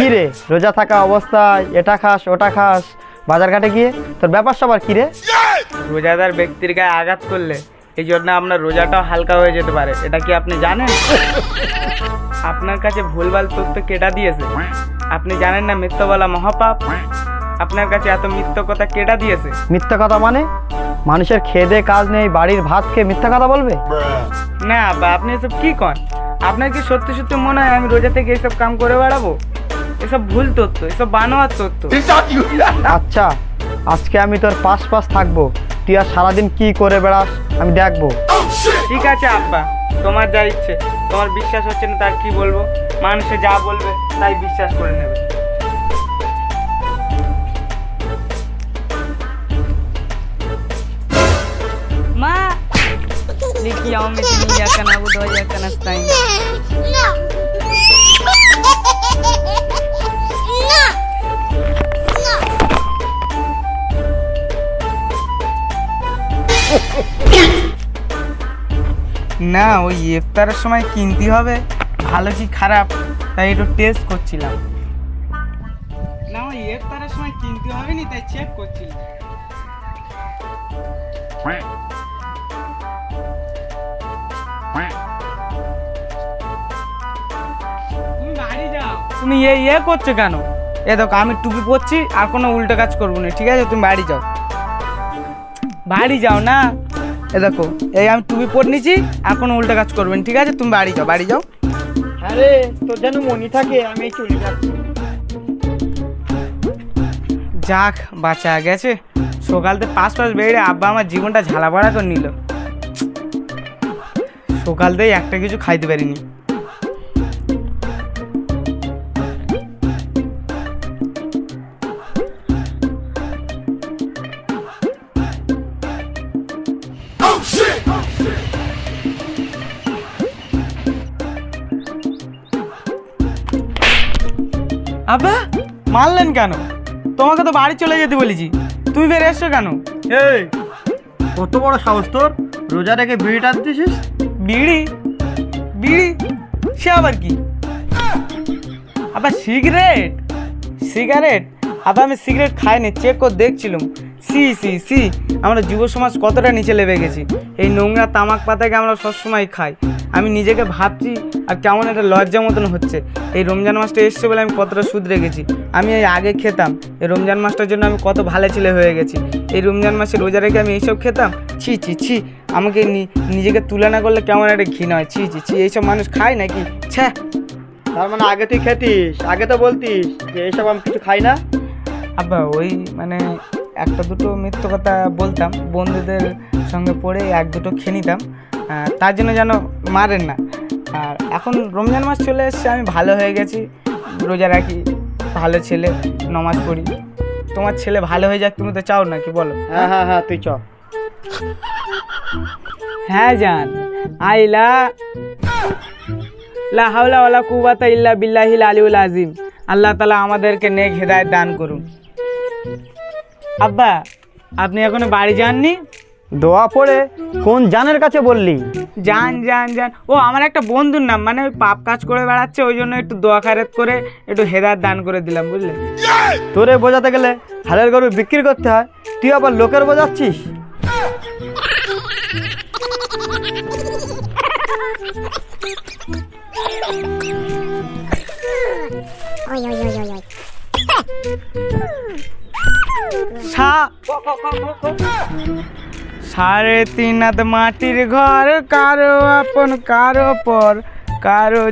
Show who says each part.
Speaker 1: কি রে? রোজা থাকা অবস্থায় এটা খাস ওটা খাস। বাজার ঘাটে গিয়ে তোর ব্যাপার সবার কি রে?
Speaker 2: রোজাদার ব্যক্তির গায়ে আঘাত করলে এই জন্য আপনার রোজাটাও হালকা হয়ে যেতে পারে। এটা কি আপনি জানেন? আপনার কাছে ভুলভাল তথ্য কেটা দিয়েছে? আপনি জানেন না মিথ্যা বলা মহাপাপ? আপনার কাছে এত মিথ্য কথা কেটা দিয়েছে?
Speaker 1: মিথ্যা কথা মানে? মানুষের খেদে কাজ নেই বাড়ির ভাত খেয়ে মিথ্যা কথা বলবে?
Speaker 2: না আপনি এসব কি কন? আপনার কি সত্যি সত্যি মনে হয় আমি রোজা থেকে এসব কাম করে বেড়াবো? এসব ভুল তথ্য এসব বানোয়ার তথ্য
Speaker 1: আচ্ছা আজকে আমি তোর পাশ পাশ থাকবো তুই আর সারাদিন কি করে বেড়াস আমি দেখবো
Speaker 2: ঠিক আছে আব্বা তোমার যা ইচ্ছে তোমার বিশ্বাস হচ্ছে না তার কি বলবো মানুষে যা বলবে তাই বিশ্বাস করে নেবে মা লিখি आओ मैं तुम्हें या कना वो दो या कना না, ওই ইফতারের সময় কিনতে হবে। ভালো কি খারাপ? তাই একটু টেস্ট করছিলাম। না, ওই ইফতারের সময় কিনতে হবে নি তাই চেক করছিলাম। তুমি এ ইয়ে করছ কেন? এ দেখো, আমি টুপি পরছি, আর কোনো উল্টো কাজ করব না, ঠিক আছে? তুমি বাড়ি যাও। বাড়ি যাও না? এ দেখো এই আমি টুপি পরে নিছি এখন উল্টা কাজ করবেন ঠিক আছে? তুমি বাড়ি যাও বাড়ি যাও।
Speaker 1: আরে তোর যেন মনে থাকে আমি চলে যাচ্ছি।
Speaker 2: যাক বাঁচা গেছে। সকালতে পাঁচ পাঁচ বেড়ে আব্বা আমার জীবনটা ঝালাপাড়া করে নিল। সকালতেই একটা কিছু খাইতে পারিনি। আব্বা? মারলেন কেন? তোমাকে তো বাড়ি চলে যেতে বলেছি। তুমি বের এসছো কেন?
Speaker 1: এই কত বড় সাহস তোর? রোজা রেখে বিড়ি টানতেছিস?
Speaker 2: বিড়ি? বিড়ি? সে আবার কি? আবার সিগারেট? সিগারেট? আবার আমি সিগারেট খাইনি চেক করে দেখছিলাম। সি সি সি। আমরা যুব সমাজ কতটা নিচে লেবে গেছি? এই নোংরা তামাক পাতাকে আমরা সবসময় খাই। আমি নিজেকে ভাবছি আর কেমন একটা লজ্জা মতন হচ্ছে। এই রমজান মাসটা এসছে বলে আমি কতটা শুধরে গেছি। আমি এই আগে খেতাম। এই রমজান মাসটার জন্য আমি কত ভালো ছেলে হয়ে গেছি। এই রমজান মাসে রোজা রেখে আমি এইসব খেতাম? ছি ছি ছি। আমাকে নিজেকে তুলনা করলে কেমন একটা ঘৃণা হয় ছি ছি ছি। এইসব মানুষ খায় নাকি? ছ্যা
Speaker 1: তার মানে আগে তুই খেতিস আগে তো বলতিস যে এইসব আমি কিছু খাই না?
Speaker 2: আব্বা ওই মানে একটা দুটো মিথ্য কথা বলতাম বন্ধুদের সঙ্গে পড়ে এক দুটো খেয়ে নিতাম তার জন্য যেন মারেন না। আর এখন রমজান মাস চলে এসছে আমি ভালো হয়ে গেছি রোজা রাখি ভালো ছেলে নমাজ পড়ি। তোমার ছেলে ভালো হয়ে যাক তুমি তো চাও না কি বলো।
Speaker 1: হ্যাঁ হ্যাঁ হ্যাঁ তুই চ
Speaker 2: হ্যাঁ জান। আইলা লা হাওলা ওয়ালা কুওয়াতা ইল্লা বিল্লাহিল আলিউল আজিম। আল্লাহ তাআলা আমাদেরকে নেক হেদায়েত দান করুন। আব্বা আপনি এখনও বাড়ি যাননি?
Speaker 1: দোয়া পড়ে কোন জানের কাছে বললি?
Speaker 2: জান জান জান ও আমার একটা বন্ধুর নাম মানে ওই পাপ কাজ করে বেড়াচ্ছে ওই জন্য একটু দোয়া খারেত করে একটু হেদার দান করে দিলাম বুঝলে?
Speaker 1: তোরে বোঝাতে গেলে হালের গরু বিক্রি করতে হয় তুই আবার লোকের বোঝাচ্ছিস?
Speaker 2: সাড়ে তিন হাত মাটির ঘর কারও আপন কারও পর কারও